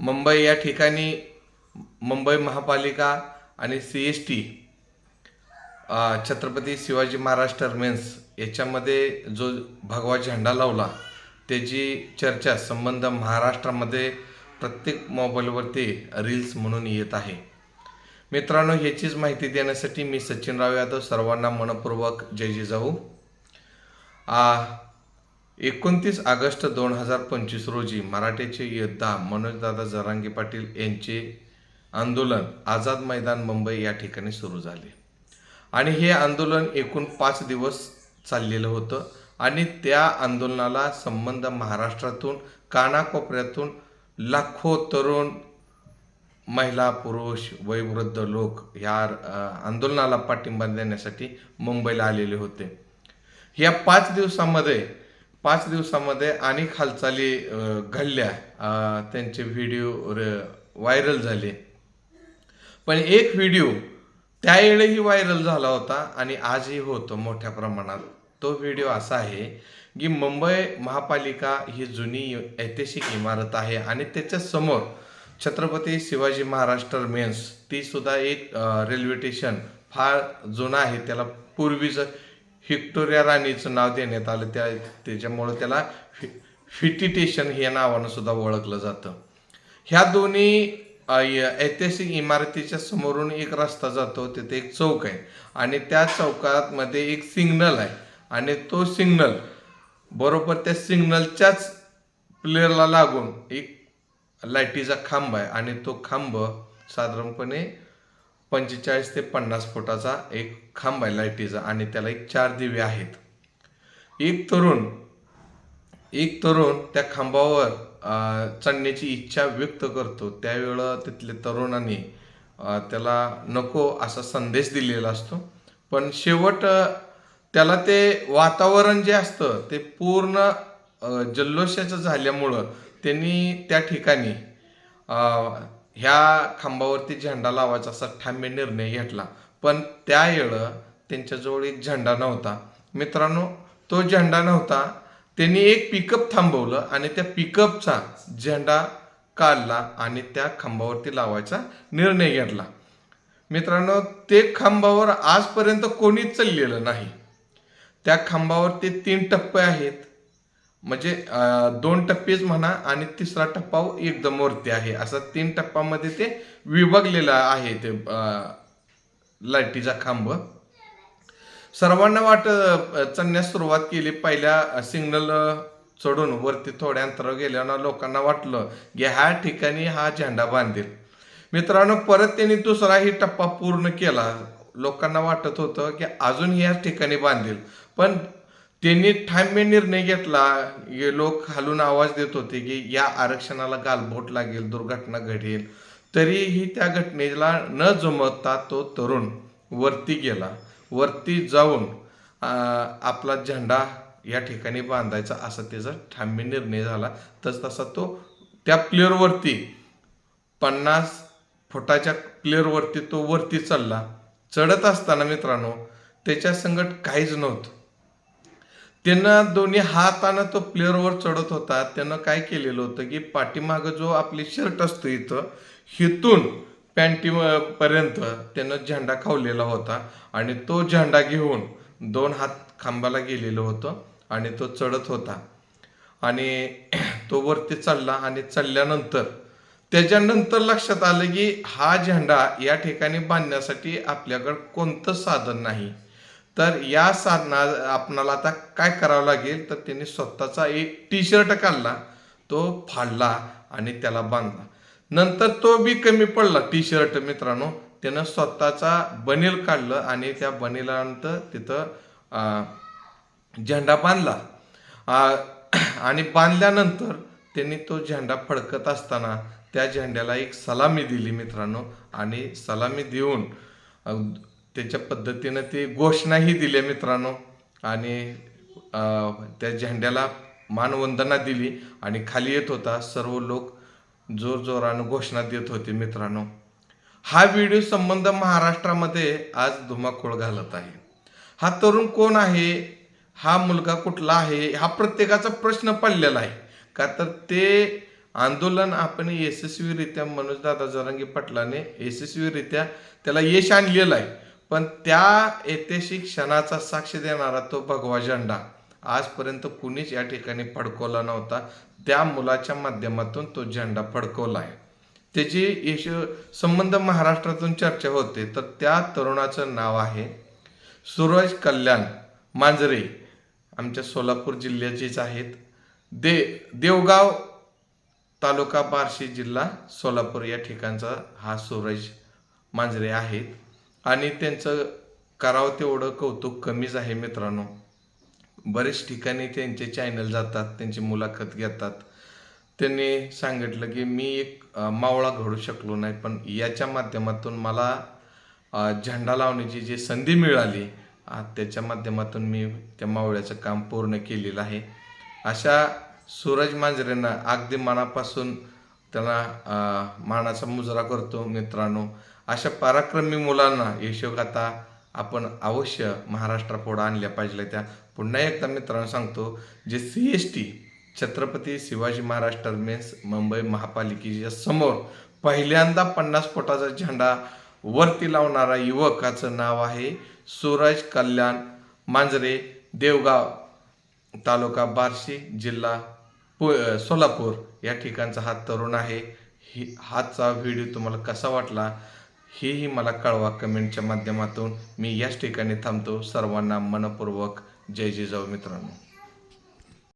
मुंबई या ठिकाणी मुंबई महापालिका आणि C S T Chhatrapati Shivaji Maharaj terminus याच्यामध्ये जो भगवा झेंडा लावला त्याची चर्चा संबंध महाराष्ट्रामध्ये प्रत्येक मोबाईलवरती रील्स म्हणून येत आहे. मित्रांनो ह्याचीच माहिती देण्यासाठी मी सचिनराव यादव सर्वांना मनपूर्वक जय जिजाऊ. एकोणतीस ऑगस्ट दोन हजार पंचवीस रोजी मराठीचे योद्धा मनोजदादा जरांगे पाटील यांचे आंदोलन आझाद मैदान मुंबई या ठिकाणी सुरू झाले. आणि हे आंदोलन एकूण पाच दिवस चाललेलं होतं आणि त्या आंदोलनाला संबंध महाराष्ट्रातून कानाकोपऱ्यातून लाखो तरुण महिला पुरुष वयोवृद्ध लोक ह्या आंदोलनाला पाठिंबा देण्यासाठी मुंबईला आलेले होते. या पाच दिवसामध्ये पाच दिवसामध्ये अनेक हालचाली घडल्या. त्यांचे व्हिडिओ व्हायरल झाले. पण एक व्हिडिओ त्यावेळेही व्हायरल झाला होता आणि आजही होतो मोठ्या प्रमाणात. तो व्हिडिओ असा आहे की मुंबई महापालिका ही जुनी ऐतिहासिक इमारत आहे आणि त्याच्यासमोर छत्रपती शिवाजी महाराज टर्मिनस ती सुद्धा एक रेल्वे स्टेशन फार जुनं आहे. त्याला पूर्वीचं व्हिक्टोरिया राणीचं नाव देण्यात आलं. त्या त्याच्यामुळं त्याला फि फिटी या नावानं सुद्धा ओळखलं जातं. ह्या दोन्ही ऐतिहासिक इमारतीच्या समोरून एक रस्ता जातो तिथे एक चौक आहे. आणि त्या चौकात मध्ये एक सिग्नल आहे. आणि तो सिग्नल बरोबर त्या सिग्नलच्याच प्लेअरला लागून एक लाईटीचा खांब आहे. आणि तो खांब साधारणपणे पंचेचाळीस ते पन्नास फुटाचा एक खांब आहे लाईटीचा आणि त्याला एक चार दिवे आहेत. एक तरुण एक तरुण त्या खांबावर चढण्याची इच्छा व्यक्त करतो. त्यावेळं तिथल्या तरुणांनी त्याला नको असा संदेश दिलेला असतो. पण शेवट त्याला ते वातावरण जे असतं ते पूर्ण जल्लोषाचं झाल्यामुळं त्यांनी त्या ठिकाणी ह्या खांबावरती झेंडा लावायचा असा ठाम्य निर्णय घेतला. पण त्यावेळं त्यांच्याजवळ एक झेंडा नव्हता. मित्रांनो तो झेंडा नव्हता. त्यांनी एक पिकअप थांबवलं आणि त्या पिकअपचा झेंडा काढला आणि त्या खांबावरती लावायचा निर्णय घेतला. मित्रांनो ते खांबावर आजपर्यंत कोणीच चाललेलं नाही. त्या खांबावरती तीन टप्पे आहेत. म्हणजे दोन टप्पेच म्हणा आणि तिसरा टप्पा हो एकदम वरती आहे. असा तीन टप्प्यामध्ये ते विभागलेलं आहे ते लाईटीचा खांब. सर्वांना वाट चढण्यास सुरुवात केली. पहिल्या सिग्नल चढून वरती थोड्या अंतरावर गेल्यानं लोकांना वाटलं की ह्या ठिकाणी हा झेंडा बांधेल. मित्रांनो परत त्यांनी दुसराही टप्पा पूर्ण केला. लोकांना वाटत होतं की अजून ह्या ठिकाणी बांधेल. पण त्यांनी ठाम्य निर्णय घेतला. हे लोक खालून आवाज देत होते की या आरक्षणाला गालबोट लागेल दुर्घटना घडेल. तरीही त्या घटनेला न जमवता तो तरुण वरती गेला. वरती जाऊन आपला झेंडा या ठिकाणी बांधायचा असा त्याचा ठाम्य निर्णय झाला. तस तसा तो त्या प्लेअरवरती पन्नास फुटाच्या प्लेअरवरती तो वरती चढला चढत असताना मित्रांनो त्याच्या संगत काहीच नव्हतं. त्यानं दोन्ही हातानं तो प्लेअरवर चढत होता. त्यानं काय केलेलं होतं की पाठीमागं जो आपली शर्ट असतो इथं हिथून पॅन्टी पर्यंत त्यानं झेंडा खावलेला होता आणि तो झेंडा घेऊन दोन हात खांबाला गेलेलं होतं आणि तो चढत होता. आणि तो वरती चढला आणि चढल्यानंतर त्याच्यानंतर लक्षात आलं की हा झेंडा या ठिकाणी बांधण्यासाठी आपल्याकडं कोणतं साधन नाही. तर या साधना आपणाला आता काय करावं लागेल तर त्यांनी स्वतःचा एक टी शर्ट काढला तो फाडला आणि त्याला बांधला. नंतर तो बी कमी पडला टी शर्ट मित्रांनो. त्यानं स्वतःचा बनेल काढलं आणि त्या बनेलानंतर तिथं झेंडा बांधला. आणि बांधल्यानंतर त्यांनी तो झेंडा फडकत असताना त्या झेंड्याला एक सलामी दिली मित्रांनो. आणि सलामी देऊन त्याच्या पद्धतीनं ते घोषणाही दिल्या मित्रांनो. आणि त्या झेंड्याला मानवंदना दिली आणि खाली येत होता सर्व लोक जोर जोरानं घोषणा देत होते मित्रांनो. हा व्हिडिओ संबंध महाराष्ट्रामध्ये आज धुमाकूळ घालत आहे. हा तरुण कोण आहे? हा मुलगा कुठला आहे? हा प्रत्येकाचा प्रश्न पडलेला आहे. का तर ते आंदोलन आपण यशस्वीरित्या मनोजदादा जरांगी पाटलाने यशस्वीरित्या त्याला यश आणलेलं आहे. पण त्या ऐतिहासिक क्षणाचा साक्ष देणारा तो भगवा झेंडा आजपर्यंत कुणीच या ठिकाणी फडकवला नव्हता. त्या मुलाच्या माध्यमातून तो झेंडा फडकवला आहे. त्याची यश संबंध महाराष्ट्रातून चर्चा होते तर त्या तरुणाचं नाव आहे सूरज कल्याण मांजरे. आमच्या सोलापूर जिल्ह्याचेच आहेत. दे देवगाव तालुका बार्शी जिल्हा सोलापूर या ठिकाणचा हा सूरज मांजरे आहेत. आणि त्यांचं करावं तेवढं कौतुक कमीच आहे मित्रांनो. बरेच ठिकाणी त्यांचे चॅनल जातात त्यांची मुलाखत घेतात. त्यांनी सांगितलं की मी एक मावळा घडू शकलो नाही पण याच्या माध्यमातून मला झेंडा लावण्याची जी संधी मिळाली त्याच्या माध्यमातून मी त्या मावळ्याचं काम पूर्ण केलेलं आहे. अशा सूरज मांजरेंना अगदी मनापासून त्यांना मानाचा मुजरा करतो मित्रांनो. अशा पराक्रमी मुलांना यशोगाथा आपण अवश्य महाराष्ट्रापुढं आणल्या पाहिजे त्या पुन्हा एकदा मित्रांनो सांगतो जे C S T Chhatrapati Shivaji Maharaj terminus Mumbai महापालिकेच्या समोर पहिल्यांदा पन्नास फुटाचा झेंडा वरती लावणारा युवकाचं नाव आहे सूरज कल्याण मांजरे देवगाव तालुका बार्शी जिल्हा पु सोलापूर. या ठिकाणचा हा तरुण आहे. ही हाचा व्हिडिओ तुम्हाला कसा वाटला? हेही मला कळवा कमेंटच्या माध्यमातून. मी याच ठिकाणी थांबतो. सर्वांना मनपूर्वक. जय जिजाऊ मित्रांनो.